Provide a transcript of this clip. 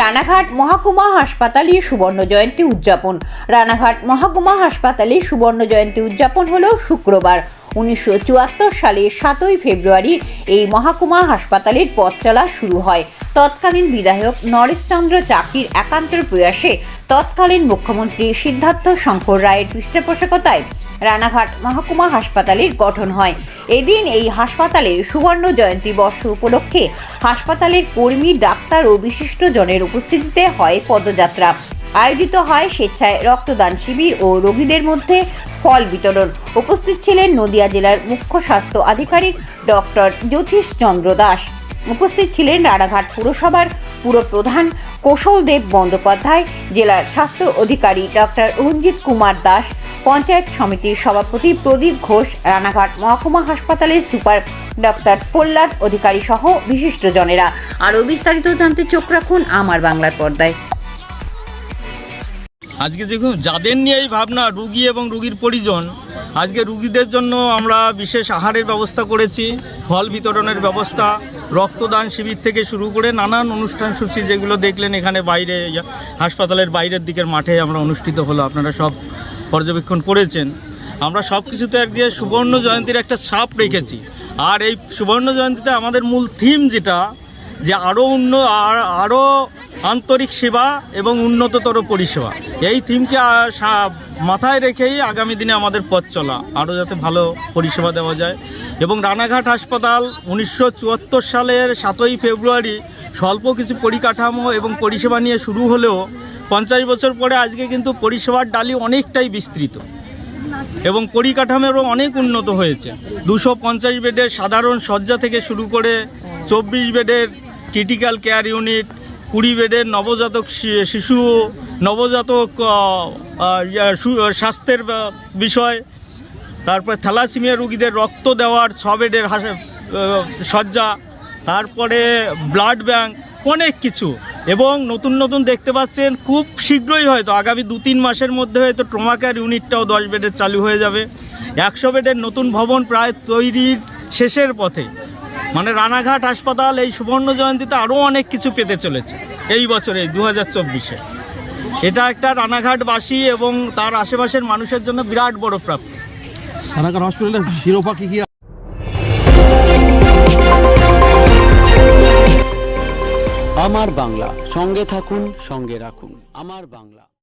রানাঘাট মহাকুমা হাসপাতালে সুবর্ণ জয়ন্তী উদযাপন। রানাঘাট মহাকুমা হাসপাতালে সুবর্ণ জয়ন্তী উদযাপন হলো শুক্রবার, উনিশশো চুয়াত্তর সালের সাতই ফেব্রুয়ারি। এই মহাকুমা হাসপাতালের পথ চলা শুরু হয়। তৎকালীন বিধায়ক নরেশচন্দ্র চাকির একান্তের প্রয়াসে তৎকালীন মুখ্যমন্ত্রী সিদ্ধার্থ শঙ্কর রায়ের পৃষ্ঠপোষকতায় রানাঘাট মহকুমা হাসপাতালের গঠন হয়। এদিন এই হাসপাতালে সুবর্ণ জয়ন্তী বর্ষ উপলক্ষে হাসপাতালের কর্মী, ডাক্তার ও বিশিষ্ট জনের উপস্থিতিতে হয় পদযাত্রা। আয়োজিত হয় স্বেচ্ছায় রক্তদান শিবির ও রোগীদের মধ্যে ফল বিতরণ। উপস্থিত ছিলেন নদিয়া জেলার মুখ্য স্বাস্থ্য আধিকারিক ডক্টর জ্যোতিষ চন্দ্র দাস। উপস্থিত ছিলেন রানাঘাট পুরসভার পুরপ্রধান কৌশলদেব বন্দ্যোপাধ্যায় জেলার স্বাস্থ্য অধিকারী ডক্টর রঞ্জিত কুমার দাস, পঞ্চায়েত সমিতির সভাপতি প্রদীপ ঘোষ, রানাঘাট মহকুমা হাসপাতালের সুপার ডক্টর প্রহ্লাদ অধিকারী সহ বিশিষ্টজনেরা। আরও বিস্তারিত জানতে চোখ রাখুন আমার বাংলার পর্দায়। আজকে দেখুন, যাদের নিয়ে এই ভাবনা, রুগী এবং রুগীর পরিজন, আজকে রুগীদের জন্য আমরা বিশেষ আহারের ব্যবস্থা করেছি, ফল বিতরণের ব্যবস্থা, রক্তদান শিবির থেকে শুরু করে নানান অনুষ্ঠান সূচি যেগুলো দেখলেন এখানে বাইরে হাসপাতালের বাইরের দিকের মাঠে আমরা অনুষ্ঠিত হলো, আপনারা সব পর্যবেক্ষণ করেছেন। আমরা সব কিছুতে একদিকে সুবর্ণ জয়ন্তীর একটা সাপ রেখেছি। আর এই সুবর্ণ জয়ন্তীতে আমাদের মূল থিম যেটা, যে আরও উন্ন, আর- আরও আন্তরিক সেবা এবং উন্নততর পরিষেবা। এই থিমকে মাথায় রেখেই আগামী দিনে আমাদের পথ চলা। আরও যাতে ভালো পরিষেবা দেওয়া যায়। এবং রানাঘাট হাসপাতাল উনিশশো চুয়াত্তর সালের সাতই ফেব্রুয়ারি স্বল্প কিছু পরিকাঠামো এবং পরিষেবা নিয়ে শুরু হলেও পঞ্চাশ বছর পরে আজকে কিন্তু পরিষেবার ডালি অনেকটাই বিস্তৃত। এবং পরিকাঠামোরও অনেক উন্নত হয়েছে। দুশো পঞ্চাশ বেডের সাধারণ শয্যা থেকে শুরু করে চব্বিশ বেডের ক্রিটিক্যাল কেয়ার ইউনিট কুড়ি বেডের নবজাতক শিশু নবজাতক স্বাস্থ্যের বিষয়। তারপরে থ্যালাসিমিয়া রুগীদের রক্ত দেওয়ার ছ বেডের শয্যা। তারপরে ব্লাড ব্যাংক, অনেক কিছু। এবং নতুন নতুন দেখতে পাচ্ছেন, খুব শীঘ্রই হয়তো, আগামী দু তিন মাসের মধ্যে হয়তো ট্রমা কেয়ার ইউনিটটাও দশ বেডের চালু হয়ে যাবে। একশো বেডের নতুন ভবন প্রায় তৈরির শেষের পথে। মানে রানাঘাট হাসপাতাল এই সুবর্ণ জয়ন্তীতে আরও অনেক কিছু পেতে চলেছে এই বছরে দু হাজার চব্বিশে। এটা একটা রানাঘাটবাসী এবং তার আশেপাশের মানুষের জন্য বিরাট বড় প্রাপ্তি। রানাঘাট হসপিটালের শিরোপা কি কি আমার বাংলা সঙ্গে থাকুন সঙ্গে রাখুন। আমার বাংলা।